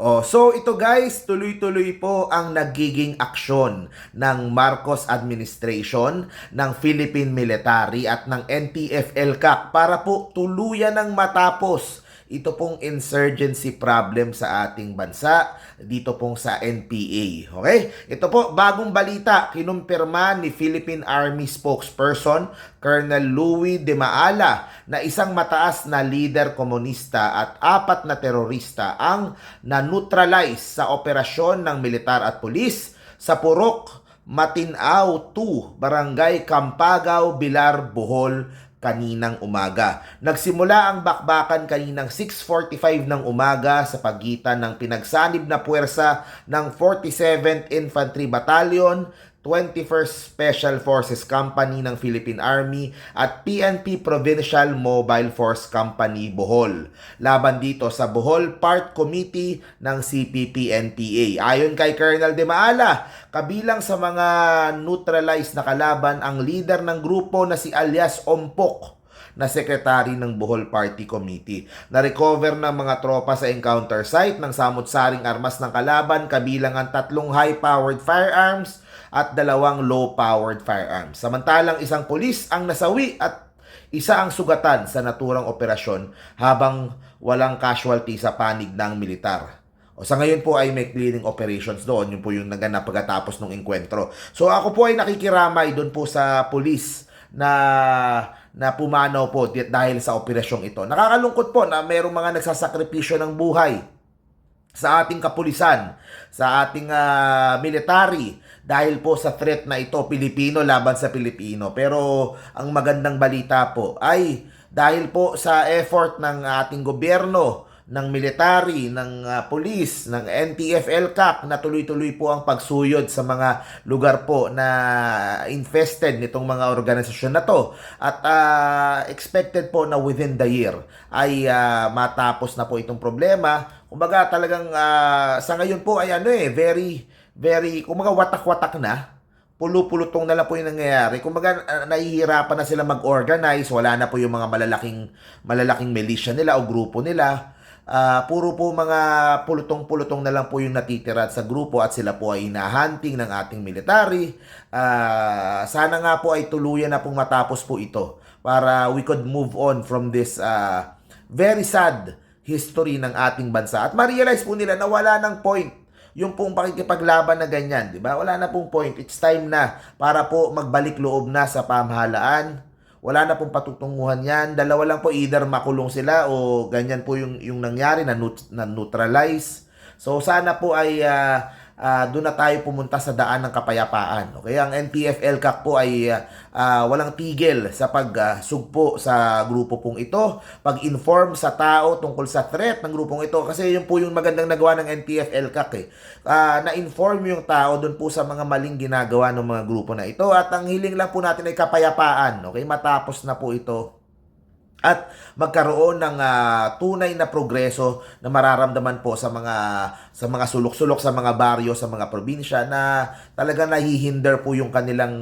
Oh, so ito guys, tuloy-tuloy po ang nagiging aksyon ng Marcos administration, ng Philippine Military at ng NTF-ELCAC para po tuluyan ng matapos ito pong insurgency problem sa ating bansa dito pong sa NPA. Okay? Ito po, bagong balita, kinumpirma ni Philippine Army spokesperson Colonel Louis De Maala na isang mataas na leader komunista at apat na terorista ang na-neutralize sa operasyon ng militar at pulis sa Purok Matinao 2, Barangay Campagaw, Bilar, Bohol, kaninang umaga. Nagsimula ang bakbakan kaninang 6.45 ng umaga sa pagitan ng pinagsanib na puwersa ng 47th Infantry Battalion, 21st Special Forces Company ng Philippine Army at PNP Provincial Mobile Force Company Bohol. Laban dito sa Bohol Part Committee ng CPP-NPA. Ayon kay Colonel De Maala, kabilang sa mga neutralized na kalaban ang leader ng grupo na si alias Ompok na sekretary ng Bohol Party Committee. Na-recover ng mga tropa sa encounter site ng samot-saring armas ng kalaban kabilang ang tatlong high-powered firearms at dalawang low-powered firearms. Samantalang isang pulis ang nasawi at isa ang sugatan sa naturang operasyon habang walang casualty sa panig ng militar. O sa ngayon po ay may clearing operations doon. Yun po yung naganap pagkatapos ng enkwentro. So ako po ay nakikiramay doon po sa pulis na na pumanaw po dahil sa operasyong ito. Nakakalungkot po na mayroong mga nagsasakripisyo ng buhay sa ating kapulisan, sa ating ah, military dahil po sa threat na ito Pilipino laban sa Pilipino. Pero ang magandang balita po ay dahil po sa effort ng ating gobyerno, ng military, ng ah, police, ng NTF-ELCAC na tuloy-tuloy po ang pagsuyod sa mga lugar po na infested nitong mga organisasyon na to. At ah, expected po na within the year ay ah, matapos na po itong problema. Kumbaga talagang ah, sa ngayon po ay ano eh, very, very, kumbaga watak-watak na pulo-pulutong na lang po yung nangyayari. Kumbaga, uh, nahihirapan na sila mag-organize, wala na po yung mga malalaking malalaking militia nila o grupo nila. Ah, puro po mga pulutong-pulutong na lang po yung natitira sa grupo at sila po ay hinahunting ng ating military. Ah, sana nga po ay tuluyan na pong matapos po ito para we could move on from this ah, very sad history ng ating bansa. At ma-realize po nila na wala ng point yung pong pakikipaglaban na ganyan, di ba? Wala na pong point. It's time na para po magbalik loob na sa pamahalaan. Wala na pong patutunguhan yan. Dalawa lang po, either makulong sila o ganyan po yung, yung nangyari na, na neutralize. So sana po ay ah, ah, doon na tayo pumunta sa daan ng kapayapaan. Okay, ang NTF-ELCAC po ay ah, ah, walang tigil sa pagsugpo sa grupo pong ito, pag-inform sa tao tungkol sa threat ng grupong ito kasi yun po yung magandang nagawa ng NTF-ELCAC eh. Ah, na-inform yung tao doon po sa mga maling ginagawa ng mga grupo na ito at ang hiling lang po natin ay kapayapaan. Okay, matapos na po ito at magkaroon ng ah, tunay na progreso na mararamdaman po sa mga sa mga sulok-sulok sa mga baryo sa mga probinsya na talaga nahihinder po yung kanilang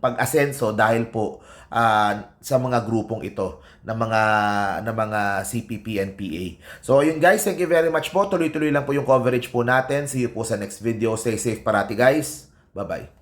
pag-asenso dahil po ah, sa mga grupong ito ng mga ng mga CPP NPA. So yun guys, thank you very much po. Tuloy-tuloy lang po yung coverage po natin. See you po sa next video. Stay safe parati guys. Bye-bye.